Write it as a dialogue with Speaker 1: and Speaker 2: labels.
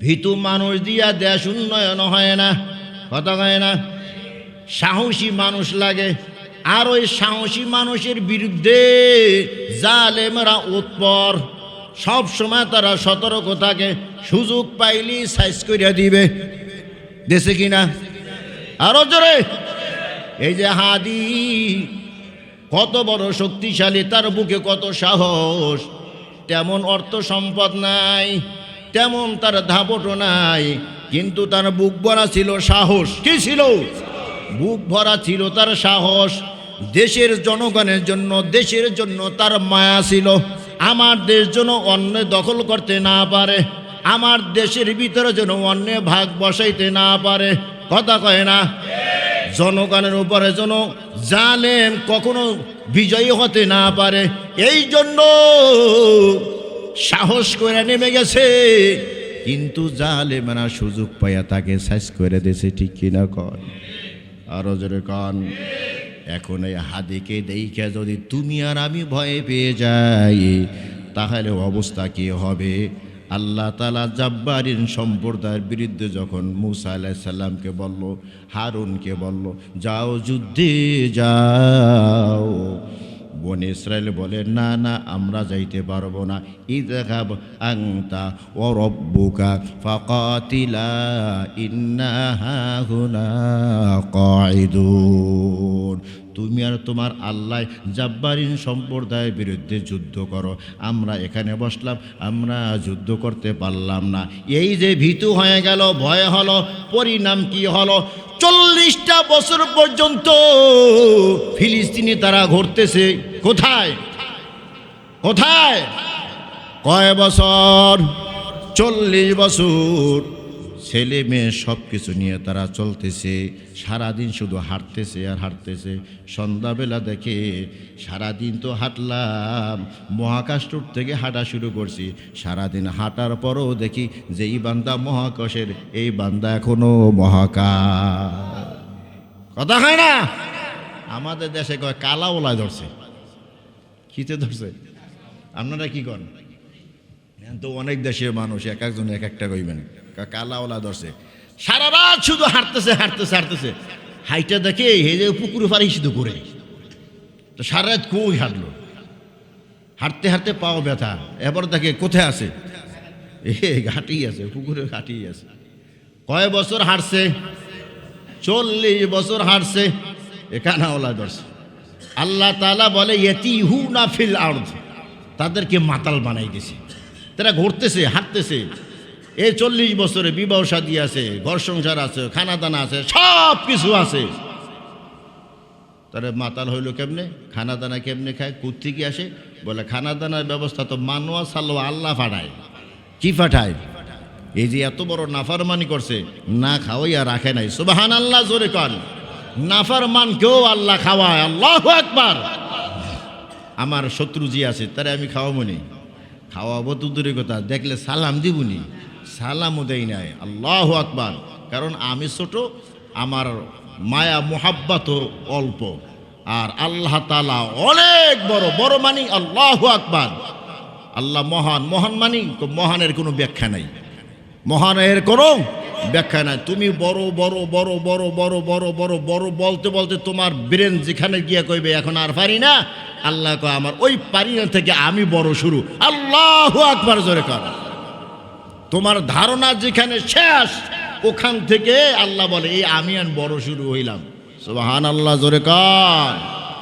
Speaker 1: ভীতু মানুষ দিয়া দেশ উন্নয়ন হয় না। কথা কয় না? সাহসী মানুষ লাগে। আর ওই সাহসী মানুষের বিরুদ্ধে জালেমরা উৎপর। সব সময় তারা সতর্ক থাকে। সুযোগ পাইলি সাইজ করিয়া দিবে। দেশে কিনা আরও জোরে। এই যে হাদি, কত বড় শক্তিশালী, তার বুকে কত সাহস। তেমন অর্থ সম্পদ নাই। তেমন তার ধাপটও নাই, কিন্তু তার বুক ভরা ছিল সাহস। কি ছিল? বুক ভরা ছিল তার সাহস। দেশের জনগণের জন্য, দেশের জন্য তার মায়া ছিল। আমার দেশ যেন অন্য দখল করতে না পারে। আমার দেশের ভিতরে যেন অন্য ভাগ বসাইতে না পারে। কথা কয় না? জনগণের উপরে যেন জালেম কখনো বিজয়ী হতে না পারে। এই জন্য সাহস করে নেমে গেছে। কিন্তু জালেমেরা সুযোগ পাইয়া তাকে শেষ করে দিয়েছে, ঠিক কিনা কন? আরও জোরে কন। এখন এই হাদিকে দেখে যদি তুমি আর আমি ভয়ে পেয়ে যাই, তাহলে অবস্থা কি হবে? আল্লাহ তালা জাব্বারিন সম্প্রদায়ের বিরুদ্ধে যখন মুসা আলাইসাল্লামকে বলল, হারুনকে বলল, যাও যুদ্ধে যাও। বন ইসরায়েল বলে, না না, আমরা যাইতে পারব না। ইদাব আংতা ও রব্বুকা ফকাতিলা, ইন্না হাহুনা কাইদুন তুমি আর তোমার আল্লাহ জাব্বারিন সম্প্রদায়ের বিরুদ্ধে যুদ্ধ করো। আমরা এখানে বসলাম, আমরা যুদ্ধ করতে পারলাম না। এই যে ভীতু হয়ে গেল, ভয় হলো, পরিণাম কি হলো? চল্লিশটা বছর পর্যন্ত ফিলিস্তিনি তারা ঘুরতেছে। কোথায়? কোথায়? কয় বছর? চল্লিশ বছর। ছেলে মেয়ে সব কিছু নিয়ে তারা চলতেছে, সারাদিন শুধু হাঁটতেছে আর হাঁটতেছে। সন্ধ্যাবেলা দেখে, সারাদিন তো হাঁটলাম মহাকাশটুর থেকে হাঁটা শুরু করছি। সারাদিন হাঁটার পরও দেখি যে এই বান্দা মহাকাশের এই বান্দা এখনও মহাকাশ। কথা হয় না? আমাদের দেশে কয় কালা ওলা ধরছে কিতে ধরছে? আপনারা কি করেন তো অনেক দেশের মানুষ, এক একজন এক একটা কইবেন। কা- কালাওয়ালা ধরছে। সারা রাত শুধু হাঁটতেছে হাঁটতেছে হাঁটতেছে। হাইটা দেখে হে যে পুকুরে পারে শুধু করে তো সারা রাত কই হাঁটলো? হাঁটতে হাঁটতে পাও ব্যথা। এবার দেখে কোথায় আছে? এ ঘাটি আছে পুকুরে ঘাটি আছে। কয় বছর হাঁটছে? চল্লিশ বছর হাঁটছে। এ কানাওয়ালা ধরছে। আল্লাহ তালা বলে এতি হু না ফিল আর্থ তাদেরকে মাতাল বানাই দিছে। তারা ঘুরতেছে, হাঁটতেছে। এই চল্লিশ বছরে বিবাহ শাদী আছে, ঘর সংসার আছে খানা দানা আছে, সব কিছু আছে। তারা মাতাল হইল কেমনে? খানা দানা কেমনে খায়? কুত্থেকে আসে? বলে খানা দানার ব্যবস্থা তো মানুয়া সাল্লো আল্লাহ ফাটায়। কি ফাটায়? এই যে এত বড় নাফারমানি করছে, না খাওয়াই আর রাখে নাই। সুবাহান আল্লাহ জোরে কন। নাফারমান কেউ আল্লাহ খাওয়ায়। আল্লাহ একবার আমার শত্রু যে আছে, তারে আমি খাওয়াবো নি। খাওয়াবো তো দূরের কথা, দেখলে সালাম দিবনি সালামও দেই নাই। আল্লাহ আকবার। কারণ আমি ছোট, আমার মায়া, মোহাব্বাত অল্প। আর আল্লাহ তালা অনেক বড় বড় মানি আল্লাহ আকবার। আল্লাহ মহান মহান মানি মহানের কোনো ব্যাখ্যা নাই। মহানের কোনো ব্যাখ্যা নাই। তুমি বড় বড় বড় বড় বড় বড় বড় বড় বলতে বলতে তোমার ব্রেন যেখানে গিয়ে কইবে, এখন আর পারি না? আল্লাহ আমার ওই পারি থেকে আমি বড় শুরু। আল্লাহ আকবার জোরে কর। তোমার ধারণা যেখানে শেষ, ওখান থেকে আল্লাহ বলে, এই আমি আর বড় শুরু হইলাম। সোহান আল্লাহ জোরে কর